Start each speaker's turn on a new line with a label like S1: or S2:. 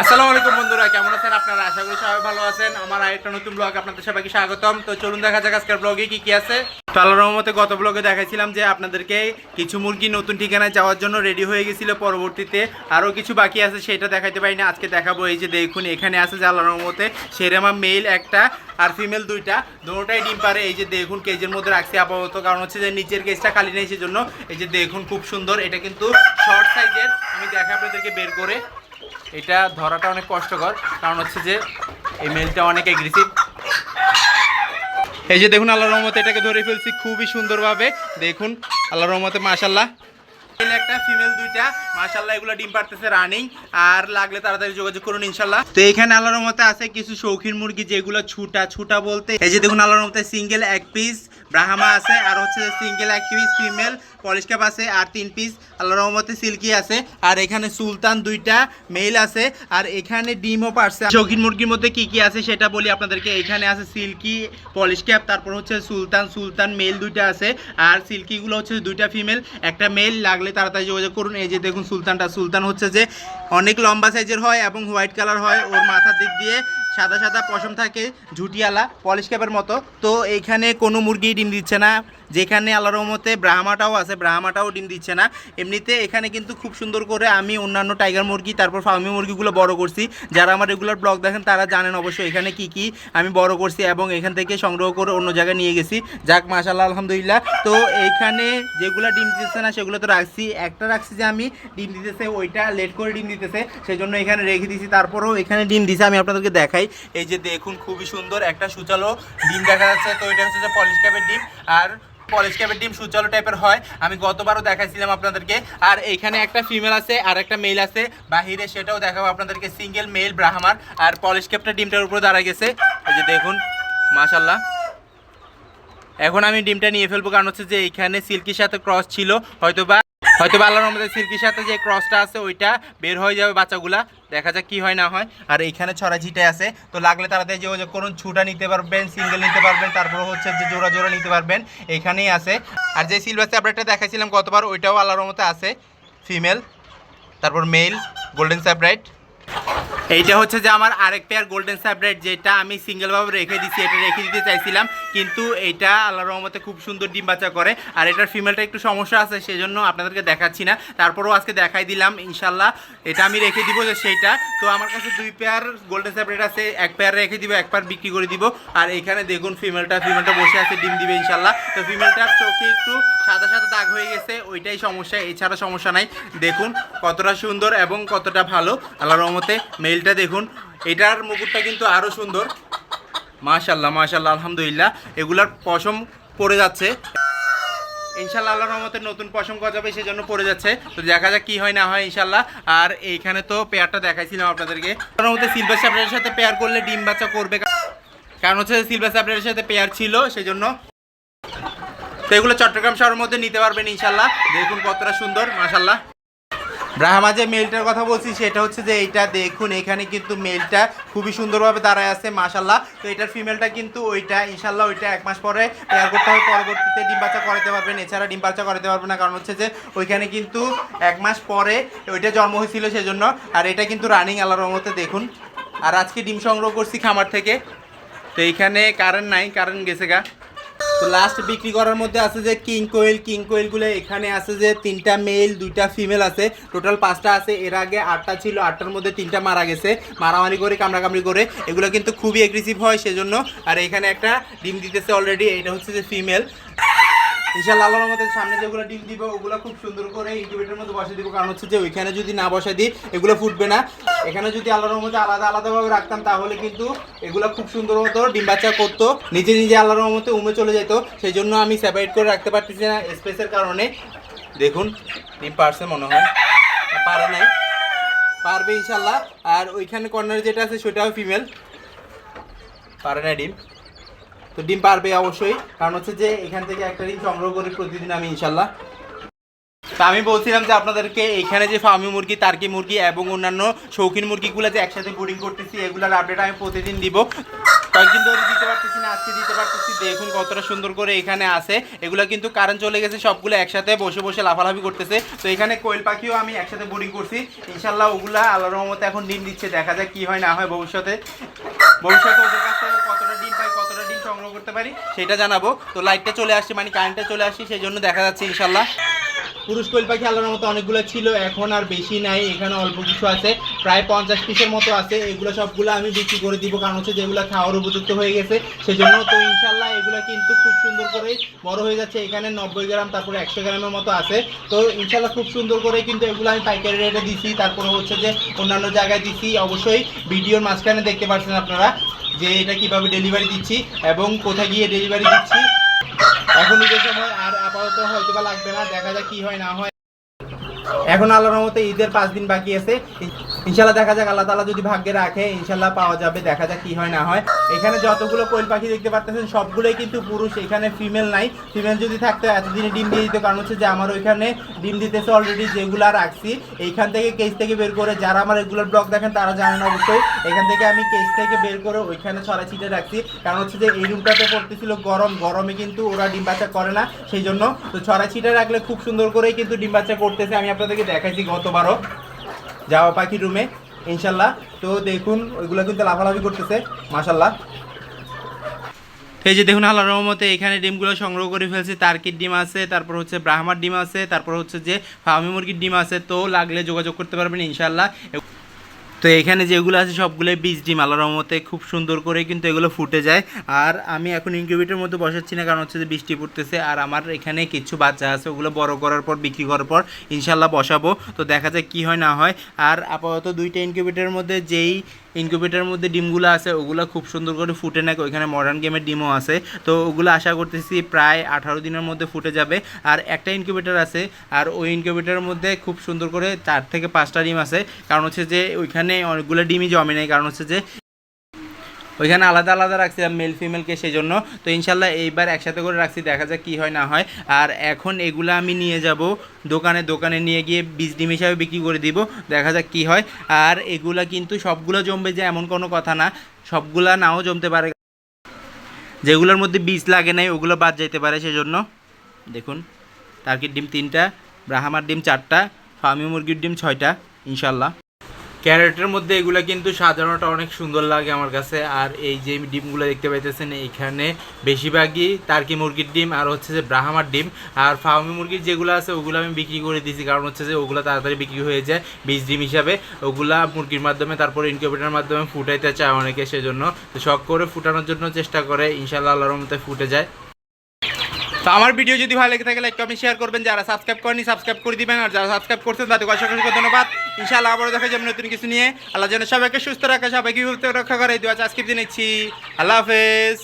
S1: আসসালামু আলাইকুম বন্ধুরা, কেমন আছেন আপনারা? আশা করি সবাই ভালো আছেন। আমার আরেকটা নতুন ব্লগ আপনাদের সবাইকে স্বাগতম। তো চলুন দেখা যাক আজকের ব্লগে কি কি আছে। তো আল্লাহর রহমতে গত ব্লগে দেখাইছিলাম যে আপনাদেরকে কিছু মুরগি নতুন ঠিকানায় যাওয়ার জন্য রেডি হয়ে গেছিল পরবর্তীতে। আরও কিছু বাকি আছে সেটা দেখাইতে পারি না। আজকে দেখাবো এই যে দেখুন, এখানে আছে যে আল্লাহর রহমতে সেরেমা মেল একটা আর ফিমেল দুইটা। দুটোটাই ডিম পারে। এই যে দেখুন কেজের মধ্যে রাখছি আপাতত। কারণ হচ্ছে যে নিচের কেজটা খালি নেই, সেজন্য এই যে দেখুন, খুব সুন্দর। এটা কিন্তু শর্ট সাইজের আমি দেখা আপনাদেরকে বের করে। এটা ধরাটা অনেক কষ্টকর, কারণ হচ্ছে যে এই মেলটা অনেক এগ্রেসিভ এই যে দেখুন আল্লাহ রহমতে এটাকে ধরে ফেলছি খুবই সুন্দরভাবে। দেখুন আল্লাহ রহমতে মাশাল্লাহ একটা ফিমেল দুইটা। মাশাল্লাহ এগুলো ডিম পারতেছে রানিং আর লাগলে তাড়াতাড়ি যোগাযোগ করুন ইনশাল্লাহ তো এখানে আল্লাহর রহমতে আছে কিছু শৌখিন মুরগি, যেগুলো ছুটা ছুটা বলতে এই যে দেখুন রহমতে সিঙ্গেল এক পিস ব্রাহ্মা আছে, আর হচ্ছে সিঙ্গেল এক পিস ফিমেল আছে, আর তিন পিস আল্লাহর রহমতে সিল্কি আছে। আর এখানে সুলতান দুইটা মেল আছে। আর এখানে ডিমও পারছে শৌখিন মুরগির মধ্যে কি কি আছে সেটা বলি আপনাদেরকে। এখানে আছে সিল্কি পলিশ ক্যাপ তারপর হচ্ছে সুলতান সুলতান মেল দুইটা আছে। আর সিল্কিগুলো হচ্ছে দুইটা ফিমেল একটা মেল লাগলে তাড়াতাড়ি যোগাযোগ করুন। এই যে দেখুন সুলতানটা, সুলতান হচ্ছে যে অনেক লম্বা সাইজের হয় এবং হোয়াইট কালার হয়। ওর মাথার দিক দিয়ে সাদা সাদা পশম থাকে, ঝুটিয়ালা, পলিশ ক্যাপের মতো। তো এইখানে কোনো মুরগি ডিম দিচ্ছে না। যেখানে আল্লাহর রহমতে ব্রাহ্মাটাও আছে, ব্রাহ্মাটাও ডিম দিচ্ছে না। এমনিতে এখানে কিন্তু খুব সুন্দর করে আমি অন্যান্য টাইগার মুরগি, তারপর ফার্মি মুরগিগুলো বড় করছি। যারা আমার রেগুলার ব্লগ দেখেন, তারা জানেন অবশ্যই এখানে কি কি আমি বড় করছি এবং এখান থেকে সংগ্রহ করে অন্য জায়গায় নিয়ে গেছি। যাক মাশাল্লাহ আলহামদুলিল্লাহ। তো এইখানে যেগুলো ডিম দিতেছে না, সেগুলো তো রাখছি। একটা রাখছি যে আমি ডিম দিতেছে, ওইটা লেট করে ডিম দিতেছে সেই জন্য এখানে রেখে দিয়েছি। তারপরেও এখানে ডিম দিছে, আমি আপনাদেরকে দেখাই। এই যে দেখুন, খুবই সুন্দর একটা সুচালো ডিম দেখা যাচ্ছে। তো এটা হচ্ছে যে পলিশ ক্যাপের ডিম। আর পলিশ ক্যাপের ডিম সুচালো টাইপের হয়। আমি গতবারও দেখাইছিলাম আপনাদেরকে। আর এখানে একটা ফিমেল আছে, আর একটা মেল আছে। বাহিরে সেটাও দেখাবো আপনাদেরকে সিঙ্গেল মেল ব্রাহ্মার আর পলিশ ক্যাপটা ডিমটার উপরে দাঁড়ায় গেছে। এই যে দেখুন মাশাল্লাহ এখন আমি ডিমটা নিয়ে ফেলব, কারণ হচ্ছে যে এখানে সিল্কির সাথে ক্রস ছিল হয়তো বা হয়তো বা আল্লাহর মধ্যে সিল্কির সাথে যে ক্রসটা আছে ওইটা বের হয়ে যাবে বাচ্চাগুলা। দেখা যাক কি হয় না হয়। আর এইখানে ছড়া ছিটে আছে। তো লাগলে তাড়াতাড়ি যে করুন, ছুটা নিতে পারবেন সিঙ্গেল নিতে পারবেন, তারপর হচ্ছে যে জোড়া জোড়া নিতে পারবেন। এখানেই আছে। আর যে সিলভার স্যাপারেটটা দেখাইছিলাম গতবার, ওইটাও আল্লাহর মতো আছে। ফিমেল তারপর মেল গোল্ডেন স্যাপারেট এইটা হচ্ছে যে আমার আরেক পেয়ার গোল্ডেন স্যাপারেট যেটা আমি সিঙ্গেলভাবে রেখে দিছি, এটা রেখে দিতে চাইছিলাম, কিন্তু এটা আল্লাহ রহমতে খুব সুন্দর ডিম বাচ্চা করে। আর এটার ফিমেলটা একটু সমস্যা আছে, সেজন্য আপনাদেরকে দেখাচ্ছি না। তারপরেও আজকে দেখাই দিলাম ইনশাল্লাহ এটা আমি রেখে দিব যে সেইটা। তো আমার কাছে দুই পেয়ার গোল্ডেন স্যাপারেট আছে, এক পেয়ার রেখে দিব, এক পেয়ার বিক্রি করে দিব। আর এখানে দেখুন ফিমেলটা ফিমেলটা বসে আছে, ডিম দিবে ইনশাল্লাহ তো ফিমেলটার চোখে একটু সাদা সাদা দাগ হয়ে গেছে, ওইটাই সমস্যা, এছাড়া সমস্যা নাই। দেখুন কতটা সুন্দর এবং কতটা ভালো আল্লাহ রহমতে মেলটা দেখুন। এটার মুকুটটা কিন্তু আরও সুন্দর। মাশাল্লাহ মাশাল্লাহ আলহামদুলিল্লাহ। এগুলার পশম পড়ে যাচ্ছে। ইনশাল্লাহ আল্লাহর রহমতে নতুন পশম গজাবে সেই জন্য পড়ে যাচ্ছে। তো দেখা যাক কি হয়, না হয় ইনশাল্লাহ আর এইখানে তো পেয়ারটা দেখাইছিলাম আপনাদেরকে। রহমতে সিলভার স্যাপ্রেটের সাথে পেয়ার করলে ডিম বাচ্চা করবে। কারণ হচ্ছে সিলভার স্যাপ্রেটের সাথে পেয়ার ছিল সেই জন্য তো এগুলো চট্টগ্রাম শহরের মধ্যে নিতে পারবেন ইনশাল্লাহ দেখুন কতটা সুন্দর মাশাল্লাহ ব্রাহ্মা যে মেলটার কথা বলছি, সেটা হচ্ছে যে এইটা দেখুন, এখানে কিন্তু মেলটা খুবই সুন্দরভাবে দাঁড়ায় আছে মাশাল্লাহ তো এটার ফিমেলটা কিন্তু ওইটা ইনশাল্লাহ ওইটা এক মাস পরে পেয়ার করতে হবে, পরবর্তীতে ডিম বাচ্চা করাতে পারবেন। এছাড়া ডিম বাচ্চা করাতে পারবেন না, কারণ হচ্ছে যে ওইখানে কিন্তু এক মাস পরে ওইটা জন্ম হয়েছিল সেজন্য। আর এটা কিন্তু রানিং আল্লাহর রহমতে দেখুন। আর আজকে ডিম সংগ্রহ করছি খামার থেকে। তো এইখানে কারেন্ট নাই কারেন্ট গেছে গা। তো লাস্ট বিক্রি করার মধ্যে আছে যে কিং কোয়েল কিং কোয়েলগুলো এখানে আছে যে তিনটা মেল দুইটা ফিমেল আছে। টোটাল পাঁচটা আছে। এর আগে আটটা ছিল, আটটার মধ্যে তিনটা মারা গেছে। মারামারি করে, কামড়াকামড়ি করে। এগুলো কিন্তু খুবই এগ্রেসিভ হয়, সেজন্য। আর এখানে একটা ডিম দিতেছে অলরেডি এটা হচ্ছে যে ফিমেল ইনশাল্লাহ আল্লাহর মধ্যে সামনে যেগুলো ডিম দিব, ওগুলো খুব সুন্দর করে ইনকিউবেটরের মধ্যে বসে দিব। কারণ হচ্ছে যে ওইখানে যদি না বসে দিই, এগুলো ফুটবে না। এখানে যদি আল্লাহর মধ্যে আলাদা আলাদাভাবে রাখতাম, তাহলে কিন্তু এগুলো খুব সুন্দর মতো ডিম বাচ্চা করতো, নিজে নিজে আল্লাহর মধ্যে উমে চলে যেত। সেই জন্য আমি সেপারেট করে রাখতে পারতেছি না স্পেসের কারণে। দেখুন, ডিম পারছে মনে হয়। পারে নাই। পারবে ইনশাল্লাহ আর ওইখানে কর্নার যেটা আছে, সেটাও ফিমেল পারে না ডিম। তো ডিম পারবে অবশ্যই। কারণ হচ্ছে যে এখান থেকে একটা ডিম সংগ্রহ করি প্রতিদিন আমি ইনশাল্লাহ তা আমি বলছিলাম যে আপনাদেরকে এখানে যে ফার্মি মুরগি তার্কি মুরগি এবং অন্যান্য শৌখিন মুরগিগুলো যে একসাথে বোর্ডিং করতেছি, এগুলোর আপডেট আমি প্রতিদিন দিব। কয়েকদিন ধরে দিতে পারতেছি না, আজকে দিতে পারতেছি। দেখুন কতটা সুন্দর করে এখানে আছে। এগুলো কিন্তু কারেন্ট চলে গেছে, সবগুলো একসাথে বসে বসে লাফালাফি করতেছে। তো এখানে কোয়েল পাখিও আমি একসাথে বোর্ডিং করছি। ইনশাল্লাহ ওগুলা আল্লাহর রহমতে এখন ডিম দিচ্ছে। দেখা যাক কি হয়, না হয় ভবিষ্যতে। ভবিষ্যতে ওদের কাছ থেকে কতটা ডিম পাই কতটা ডিম সংগ্রহ করতে পারি, সেটা জানাব। তো লাইটটা চলে আসছে মানে কারেন্টটা চলে আসছে সেই জন্য দেখা যাচ্ছে ইনশাল্লাহ। পুরুষ কোয়েল পাখি আল্লাহর মতো অনেকগুলো ছিল, এখন আর বেশি নাই, এখানে অল্প কিছু আছে, প্রায় পঞ্চাশ পিসের মতো আছে, এগুলো সবগুলো আমি বিক্রি করে দিব, কারণ হচ্ছে যেগুলো খাওয়ার উপযুক্ত হয়ে গেছে, সেজন্য তো ইনশাল্লাহ এগুলো কিন্তু খুব সুন্দর করে বড় হয়ে যাচ্ছে, এখানে নব্বই গ্রাম, তারপরে একশো গ্রামের মতো আছে। তো ইনশাল্লাহ খুব সুন্দর করে কিন্তু এগুলো আমি পাইকারি রেটে দিছি, তারপরে হচ্ছে যে অন্যান্য জায়গায় দিছি, অবশ্যই ভিডিওর মাঝখানে দেখতে পাচ্ছেন আপনারা যে এটা কীভাবে ডেলিভারি দিচ্ছি এবং কোথায় গিয়ে ডেলিভারি দিচ্ছি। এখন ঈদের সময়, আর আপাতত হয়তো বা লাগবে না, দেখা যাক কি হয়, না হয়। এখন আল্লাহর রহমতে ঈদের পাঁচ দিন বাকি আছে। ইনশাল্লাহ দেখা যাক, আল্লাহ তালা যদি ভাগ্যে রাখে ইনশাল্লাহ পাওয়া যাবে, দেখা যাক কি হয়, না হয়। এখানে যতগুলো কোয়েল পাখি দেখতে পাচ্ছেন সবগুলোই কিন্তু পুরুষ, এখানে ফিমেল নাই। ফিমেল যদি থাকতো, এতদিনে ডিম দিয়ে দিত, কারণ হচ্ছে যে আমার ওইখানে ডিম দিতেছে অলরেডি যেগুলো রাখছি। এইখান থেকে কেস থেকে বের করে, যারা আমার রেগুলার ব্লগ দেখেন, তারা জানেন অবশ্যই, এখান থেকে আমি কেস থেকে বের করে ওইখানে ছড়া ছিটে রাখছি। কারণ হচ্ছে যে এই রুমটাতে পড়তেছিল গরম, গরমে কিন্তু ওরা ডিম বাচ্চা করে না, সেই জন্য তো ছড়া ছিটে রাখলে খুব সুন্দর করেই কিন্তু ডিম বাচ্চা করতেছে। আমি আপনাদেরকে দেখাইছি গতবারও। যাওয়া পাখি রুমে ইনশাল্লাহ। তো দেখুন, ওইগুলো কিন্তু লাফালাফি করতেছে, মাশাল্লাহ। এই যে দেখুন আল্লাহ রহমতে এখানে ডিমগুলো সংগ্রহ করে ফেলছে। তার্কির ডিম আছে, তারপর হচ্ছে ব্রাহ্মার ডিম আছে, তারপর হচ্ছে যে ফার্মি মুরগির ডিম আছে। তো লাগলে যোগাযোগ করতে পারবেন, ইনশাল্লাহ। তো এখানে যেগুলো আছে সবগুলোই বীজ ডিম আল্লাহ রহমতে খুব সুন্দর করে কিন্তু এগুলো ফুটে যায়। আর আমি এখন ইনকিউবেটের মধ্যে বসাচ্ছি না, কারণ হচ্ছে যে বৃষ্টি পড়তেছে। আর আমার এখানে কিছু বাচ্চা আছে, ওগুলো বড় করার পর, বিক্রি করার পর ইনশাল্লাহ বসাবো। তো দেখা যায় কি হয়, না হয়। আর আপাতত দুইটা ইনকিউবেটারের মধ্যে যেই ইনকিউবেটরের মধ্যে ডিমগুলো আছে, ওগুলো খুব সুন্দর করে ফুটে নেয় ওইখানে মডার্ন গেমের ডিমও আছে। তো ওগুলো আশা করতেছি প্রায় আঠারো দিনের মধ্যে ফুটে যাবে। আর একটা ইনকিউবেটার আছে, আর ওই ইনকিউবেটারের মধ্যে খুব সুন্দর করে চার থেকে পাঁচটা ডিম আছে। কারণ হচ্ছে যে ওইখানে অনেকগুলো ডিমই জমে নেয় কারণ হচ্ছে যে ওইখানে আলাদা আলাদা রাখছিলাম মেল ফিমেলকে সেই জন্য তো ইনশাল্লাহ এইবার একসাথে করে রাখছি, দেখা যাক কী হয়, না হয়। আর এখন এগুলো আমি নিয়ে যাব, দোকানে দোকানে নিয়ে গিয়ে বীজ ডিম হিসাবে বিক্রি করে দিব, দেখা যাক কী হয়। আর এগুলা কিন্তু সবগুলো জমবে যে এমন কোনো কথা না, সবগুলা নাও জমতে পারে। যেগুলোর মধ্যে বীজ লাগে নাই, ওগুলো বাদ যাইতে পারে সেজন্য। দেখুন টার্কির ডিম তিনটা, ব্রাহ্মার ডিম চারটা ফার্মি মুরগির ডিম ছয়টা, ইনশাল্লাহ। ক্যারেটের মধ্যে এগুলো কিন্তু সাজানোটা অনেক সুন্দর লাগে আমার কাছে। আর এই যে ডিমগুলো দেখতে পাইতেছেন, এখানে বেশিরভাগই টার্কি মুরগির ডিম আর হচ্ছে যে ব্রাহ্মার ডিম। আর ফার্মি মুরগির যেগুলো আছে, ওগুলো আমি বিক্রি করে দিয়েছি। কারণ হচ্ছে যে ওগুলো তাড়াতাড়ি বিক্রি হয়ে যায় বীজ ডিম হিসাবে। ওগুলা মুরগির মাধ্যমে, তারপর ইনকিউবেটারের মাধ্যমে ফুটাইতে চায় অনেকে সেজন্য। তো শখ করে ফুটানোর জন্য চেষ্টা করে। ইনশাল্লাহ আল্লাহর মধ্যে ফুটে যায়। তো আমার ভিডিও যদি ভালো লেগে থাকে লাইক কমেন্ট শেয়ার করবেন। যারা সাবস্ক্রাইব করেনি সাবস্ক্রাইব করে দিবেন। আর যারা সাবস্ক্রাইব করছেন তাদের অসংখ্য অসংখ্য ধন্যবাদ। ইনশাআল্লাহ আবারও দেখা যাবে নতুন কিছু নিয়ে। আল্লাহ যেন সবাইকে সুস্থ রাখে, সবাইকে রক্ষা করে। দু আজকের দিন নিচ্ছি। আল্লাহ হাফেজ।